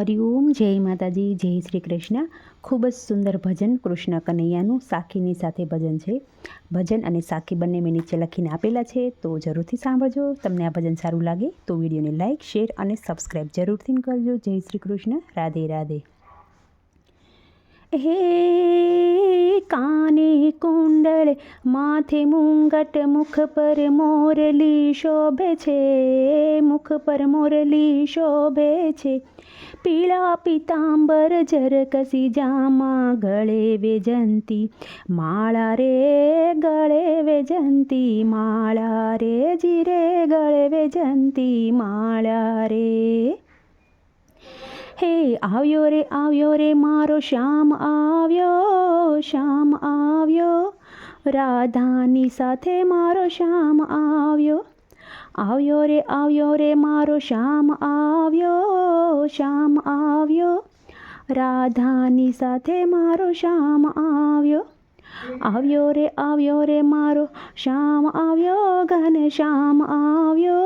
હરિઓમ જય માતાજી, જય શ્રી કૃષ્ણ. ખૂબ જ સુંદર ભજન કૃષ્ણ કનૈયાનું સાખીની સાથે ભજન છે. ભજન અને સાખી બંને મેં નીચે લખીને આપેલા છે, તો જરૂરથી સાંભળજો. તમને આ ભજન સારું લાગે તો વિડીયોને લાઇક શેર અને સબસ્ક્રાઈબ જરૂરથી કરજો. જય શ્રી કૃષ્ણ. રાધે રાધે. હે કાને કુંડળ માથે મુંગટ મુખ પર મોરલી શોભે છે મુખ પર મોરલી શોભે છે પીળા પિતાંબર જરકસી જામા ગળે વેજંતી માળા રે ગળે વેજંતી માળા રે જીરે ગળે વેજંતી માળા રે હે આવ્યો રે આવ્યો રે, મારો શ્યામ આવ્યો શ્યામ આવ્યો. રાધાની સાથે મારો શ્યામ આવ્યો. આવ્યો રે આવ્યો રે, મારો શ્યામ આવ્યો શ્યામ આવ્યો. રાધાની સાથે મારો શ્યામ આવ્યો. આવ્યો રે આવ્યો રે, મારો શ્યામ આવ્યો, ઘન શ્યામ આવ્યો.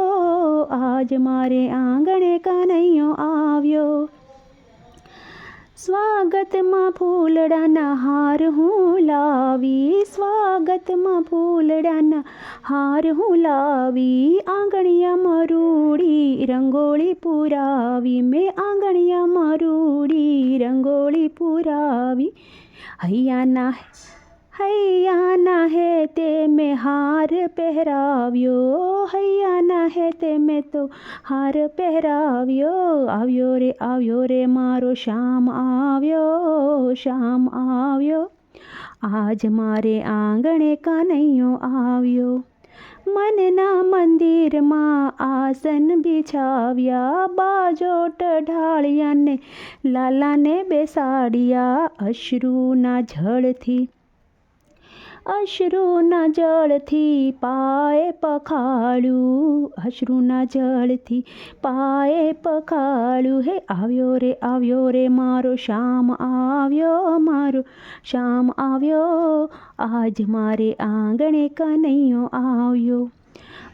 આજ મારે આંગણે કનૈયો સ્વાગતમાં ફૂલડાના હાર હું લાવી, સ્વાગતમાં ફૂલડાના હાર હું લાવી, આંગણિયા મરૂડી રંગોળી પુરાવી, મેં આંગણિયા મરૂડી રંગોળી પુરાવી. હૈયાના હૈયાના હે તે મેં હાર પહેરાવ્યો. હૈયાના હે તે મેં તો હાર પહેરાવ્યો. આવ્યો રે આવ્યો રે મારો શ્યામ આવ્યો શ્યામ આવ્યો. આજ મારે આંગણે કાનૈયો આવ્યો. મનના મંદિરમાં આસન બિછાવ્યા. બાજોટ ઢાળિયાને લાલાને બેસાડ્યા અશ્રુના જળથી. અશ્રુના જળથી પાએ પખાડ્યું અશ્રુના જળથી પાએ પખાડ્યું હે, આવ્યો રે આવ્યો રે મારો, શ્યામ આવ્યો મારો, શ્યામ આવ્યો. આજ મારે આંગણે કનૈયો આવ્યો.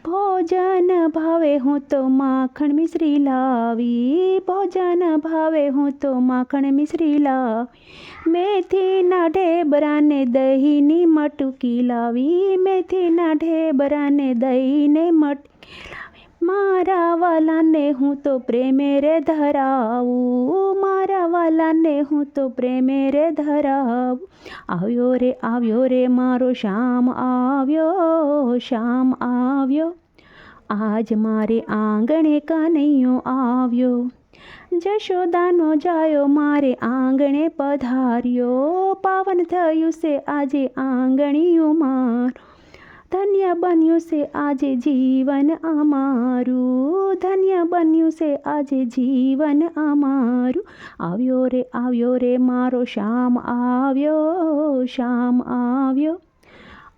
ભોજન ભાવે હું તો માખણ મિશ્રી લાવી. ભોજન ભાવે હું તો માખણ મિશ્રી લાવી. મેથીના ઢેબરાને દહીંની મટકી લાવી. મેથીના ઢેબરાને દહીંને મટકી મારા વાલાને હું તો પ્રેમે રે ધરાવું મારા વાલાને હું તો પ્રેમે રે ધરાવું. આવ્યો રે આવ્યો રે મારો શ્યામ, આવ્યો શ્યામ આવ્યો. આજ મારે આંગણે કનૈયો આવ્યો. જશોદાનો જાયો, મારે આંગણે પધાર્યો. પાવન થયું છે, આજે આંગણિયું મારું. ધન્ય બન્યું છે આજે જીવન અમારું. ધન્ય બન્યું છે આજે જીવન અમારું. આવ્યો રે આવ્યો રે, મારો શ્યામ, આવ્યો શ્યામ, આવ્યો.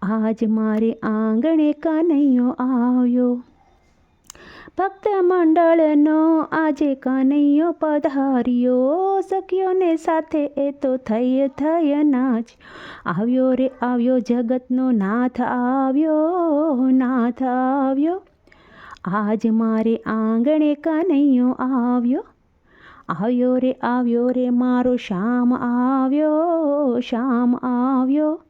આજ મારે આંગણે કનૈયો આવ્યો. ભક્ત મંડળનો આજે કનૈયો પધાર્યો. સખ્યોને સાથે એ તો થઈ થઈ નાચ આવ્યો રે, આવ્યો જગતનો નાથ, આવ્યો નાથ, આવ્યો. આજ મારે આંગણે કનૈયો આવ્યો. આવ્યો રે આવ્યો રે, મારો શ્યામ આવ્યો શ્યામ આવ્યો.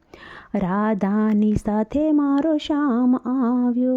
રાધાની સાથે મારો શ્યામ આવ્યો.